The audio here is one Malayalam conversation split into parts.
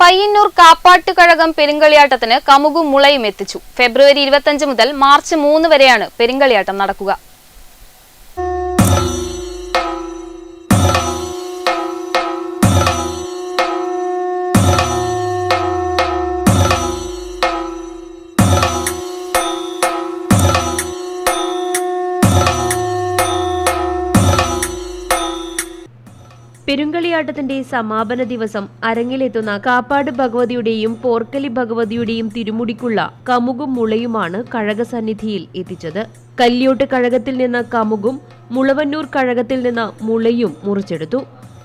പയ്യന്നൂർ കാപ്പാട്ടുകഴകം പെരുങ്കളിയാട്ടത്തിന് കമുകും മുളയും എത്തിച്ചു. ഫെബ്രുവരി ഇരുപത്തഞ്ച് മുതൽ മാർച്ച് മൂന്ന് വരെയാണ് പെരുങ്കളിയാട്ടം നടക്കുക. പെരുങ്കളിയാട്ടത്തിന്റെ സമാപന ദിവസം അരങ്ങിലെത്തുന്ന കാപ്പാട് ഭഗവതിയുടെയും പോർക്കലി ഭഗവതിയുടെയും തിരുമുടിക്കുള്ള കമുകും മുളയുമാണ് കഴകസന്നിധിയിൽ എത്തിച്ചത്. കല്യോട്ട് കഴകത്തിൽ നിന്ന് കമുകും മുളവന്നൂർ കഴകത്തിൽ നിന്ന് മുളയും മുറിച്ചെടുത്തു.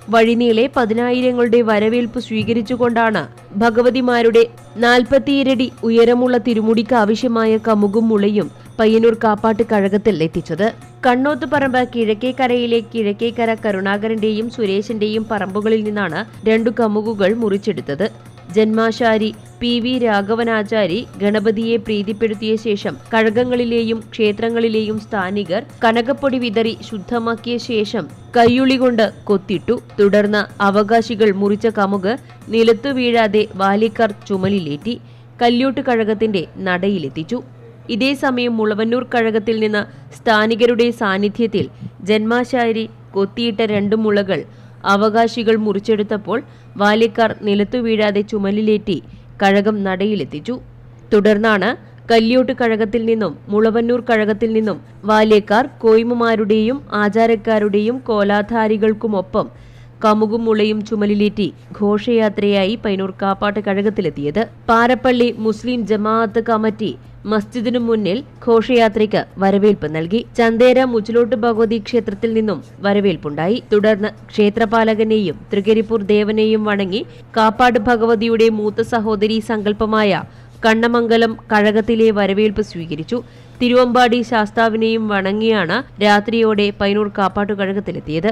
വഴിനീളെ പതിനായിരങ്ങളുടെ വരവേൽപ്പ് സ്വീകരിച്ചുകൊണ്ടാണ് ഭഗവതിമാരുടെ നാൽപ്പത്തിയിരടി ഉയരമുള്ള തിരുമുടിക്ക് ആവശ്യമായ കമുകും മുളയും പയ്യന്നൂർ കാപ്പാട്ട് കഴകത്തിൽ എത്തിച്ചത്. കണ്ണോത്തുപറമ്പ് കിഴക്കേക്കരയിലെ കിഴക്കേക്കര കരുണാകരന്റെയും സുരേഷിന്റെയും പറമ്പുകളിൽ നിന്നാണ് രണ്ടു കമുകുകൾ മുറിച്ചെടുത്തത്. ജന്മാശാരി പി വി രാഘവനാചാരി ഗണപതിയെ പ്രീതിപ്പെടുത്തിയ ശേഷം കഴകങ്ങളിലെയും ക്ഷേത്രങ്ങളിലെയും സ്ഥാനികർ കനകപ്പൊടി വിതറി ശുദ്ധമാക്കിയ ശേഷം കയ്യുളി കൊണ്ട് കൊത്തിട്ടു. തുടർന്ന് അവകാശികൾ മുറിച്ച കമുക് നിലത്തു വീഴാതെ വാലിക്കർ ചുമലിലേറ്റി കല്യോട്ട് കഴകത്തിന്റെ നടയിലെത്തിച്ചു. ഇതേസമയം മുളവന്നൂർ കഴകത്തിൽ നിന്ന് സ്ഥാനികരുടെ സാന്നിധ്യത്തിൽ ജന്മാശാരി കൊത്തിയിട്ട രണ്ട് മുളകൾ അവകാശികൾ മുറിച്ചെടുത്തപ്പോൾ വാലിക്കാർ നിലത്തു വീഴാതെ ചുമലിലേറ്റി കഴകം നടയിലെത്തിച്ചു. തുടർന്നാണ് കല്യോട്ട് കഴകത്തിൽ നിന്നും മുളവന്നൂർ കഴകത്തിൽ നിന്നും വാലേക്കാർ കോയിമുമാരുടെയും ആചാരക്കാരുടെയും കോലാധാരികൾക്കുമൊപ്പം കമുകും മുളയും ചുമലിലേറ്റി ഘോഷയാത്രയായി പൈനൂർ കാപ്പാട്ട് കഴകത്തിലെത്തിയത്. പാരപ്പള്ളി മുസ്ലിം ജമാഅത്ത് കമ്മിറ്റി മസ്ജിദിനു മുന്നിൽ ഘോഷയാത്രയ്ക്ക് വരവേൽപ്പ് നൽകി. ചന്തേര മുച്ചിലോട്ട് ഭഗവതി ക്ഷേത്രത്തിൽ നിന്നും വരവേൽപ്പുണ്ടായി. തുടർന്ന് ക്ഷേത്രപാലകനെയും തൃക്കരിപ്പൂർ ദേവനെയും വണങ്ങി കാപ്പാട് ഭഗവതിയുടെ മൂത്ത സഹോദരി സങ്കല്പമായ കണ്ണമംഗലം കഴകത്തിലെ വരവേൽപ്പ് സ്വീകരിച്ചു. തിരുവമ്പാടി ശാസ്താവിനെയും വണങ്ങിയാണ് രാത്രിയോടെ പൈനൂർ കാപ്പാട്ടു കഴകത്തിലെത്തിയത്.